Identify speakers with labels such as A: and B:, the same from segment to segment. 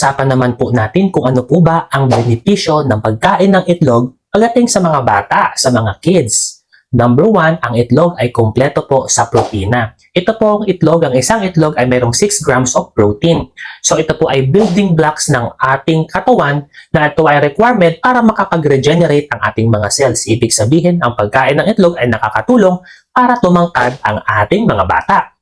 A: Pag-uusapan naman po natin kung ano po ba ang benepisyo ng pagkain ng itlog pagdating sa mga bata, sa mga kids. Number one, ang itlog ay kumpleto po sa protina. Ito pong itlog, ang isang itlog ay mayroong 6 grams of protein. So ito po ay building blocks ng ating katawan na ito ay requirement para makapag-regenerate ang ating mga cells. Ibig sabihin, ang pagkain ng itlog ay nakakatulong para tumangkad ang ating mga bata.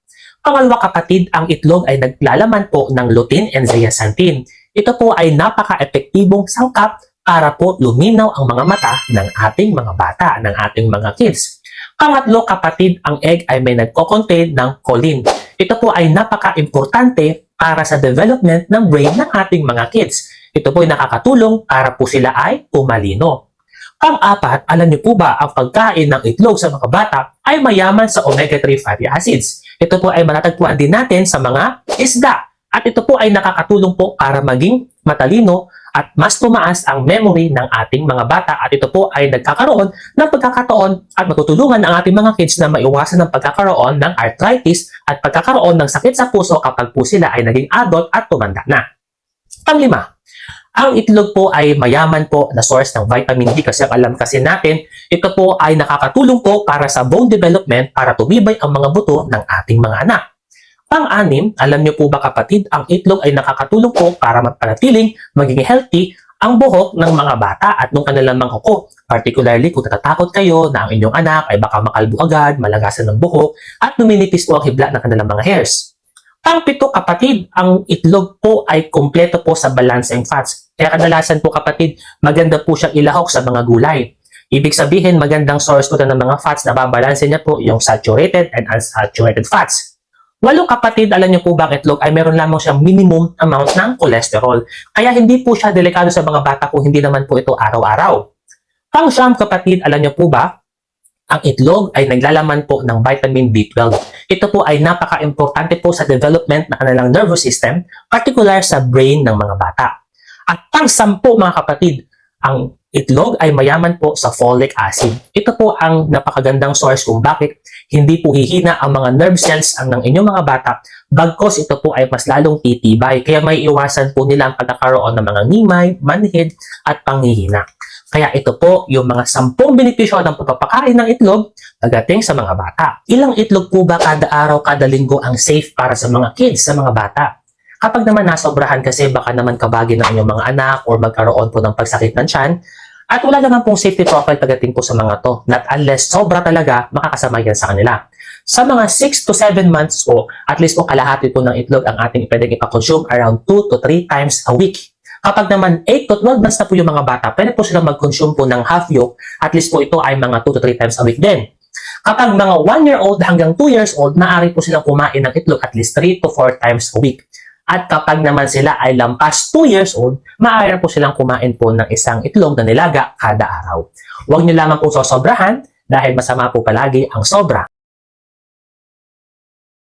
A: Pangalawa kapatid, ang itlog ay naglalaman po ng lutein and zeaxanthin. Ito po ay napaka-epektibong sangkap para po luminaw ang mga mata ng ating mga bata, ng ating mga kids. Pangatlo kapatid, ang egg ay may nagko-contain ng choline. Ito po ay napaka-importante para sa development ng brain ng ating mga kids. Ito po ay nakakatulong para po sila ay umalino. Pang-apat, alam niyo po ba ang pagkain ng itlog sa mga bata ay mayaman sa omega-3 fatty acids. Ito po ay matatagpuan din natin sa mga isda. At ito po ay nakakatulong po para maging matalino at mas tumaas ang memory ng ating mga bata at ito po ay nagkakaroon ng pagkakataon at matutulungan ang ating mga kids na maiwasan ng pagkakaroon ng arthritis at pagkakaroon ng sakit sa puso kapag po sila ay naging adult at tumanda na. Panglima, ang itlog po ay mayaman po na source ng vitamin D kasi alam kasi natin, ito po ay nakakatulong po para sa bone development para tumibay ang mga buto ng ating mga anak. Pang-anim, alam niyo po ba kapatid, ang itlog ay nakakatulong po para magpanatiling maging healthy ang buhok ng mga bata at nung kanilang mga kuko. Particularly kung natatakot kayo na ang inyong anak ay baka makalbo agad, malagasan ng buhok, at numinipis po ang hibla ng kanilang mga hairs. Pang-pito kapatid, ang itlog po ay kumpleto po sa balancing fats. Kaya kadalasan po kapatid, maganda po siyang ilahok sa mga gulay. Ibig sabihin, magandang source po ito ng mga fats na babalansin niya po yung saturated and unsaturated fats. Walo kapatid, alam niyo po ba ang itlog ay meron lamang siyang minimum amount ng cholesterol. Kaya hindi po siya delikado sa mga bata kung hindi naman po ito araw-araw. Pang siyam kapatid, alam niyo po ba, ang itlog ay naglalaman po ng vitamin B12. Ito po ay napaka-importante po sa development ng kanilang nervous system, particular sa brain ng mga bata. At pang sampu mga kapatid, ang itlog ay mayaman po sa folic acid. Ito po ang napakagandang source kung bakit hindi po hihina ang mga nerve cells ang ng inyong mga bata bagkos ito po ay mas lalong titibay. Kaya may iwasan po nila ang pagkakaroon ng mga ngimay, manhid at panghihina. Kaya ito po yung mga sampung benepisyo ng pagpapakain ng itlog pagdating sa mga bata. Ilang itlog po ba kada araw, kada linggo ang safe para sa mga kids, sa mga bata? Kapag naman nasobrahan kasi baka naman kabagi ng inyong mga anak or magkaroon po ng pagsakit ng tiyan, at wala naman pong safety profile pagdating po sa mga to. Not unless sobra talaga makakasama yan sa kanila. Sa mga 6 to 7 months po, at least po kalahati po ng itlog ang ating pwedeng ipakonsume around 2 to 3 times a week. Kapag naman 8 to 12 months na po yung mga bata, pwede po silang mag-consume po ng half yolk. At least po ito ay mga 2 to 3 times a week din. Kapag mga 1 year old hanggang 2 years old, maaari po silang kumain ng itlog at least 3 to 4 times a week. At kapag naman sila ay lampas 2 years old, maaari po silang kumain po ng isang itlog na nilaga kada araw. Huwag niyo lamang po sosobrahan dahil masama po palagi ang sobra.